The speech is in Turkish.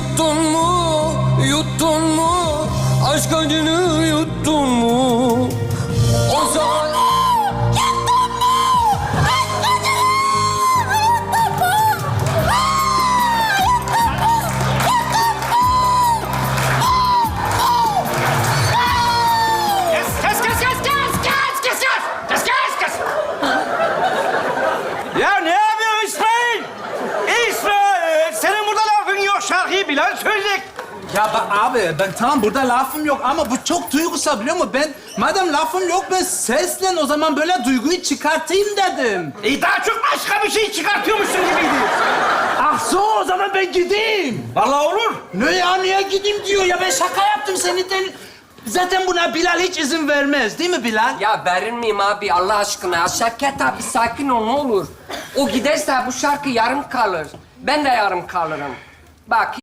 yuttun mu, yuttun mu? Aşk acını yuttun mu? Şarkıyı bilen söyleyecek. Ya bak abi ben tamam burada lafım yok ama bu çok duygusal biliyor musun? Ben madem lafım yok ben seslen o zaman böyle duyguyu çıkartayım dedim. E daha çok başka bir şey çıkartıyormuşsun gibiydi. Ah so o zaman ben gideyim. Vallahi olur. Ne ya niye gideyim diyor ya ben şaka yaptım seninle. Zaten buna Bilal hiç izin vermez değil mi Bilal? Ya verir miyim abi Allah aşkına? Ya Şevket abi sakin ol ne olur. O giderse bu şarkı yarım kalır. Ben de yarım kalırım. Bak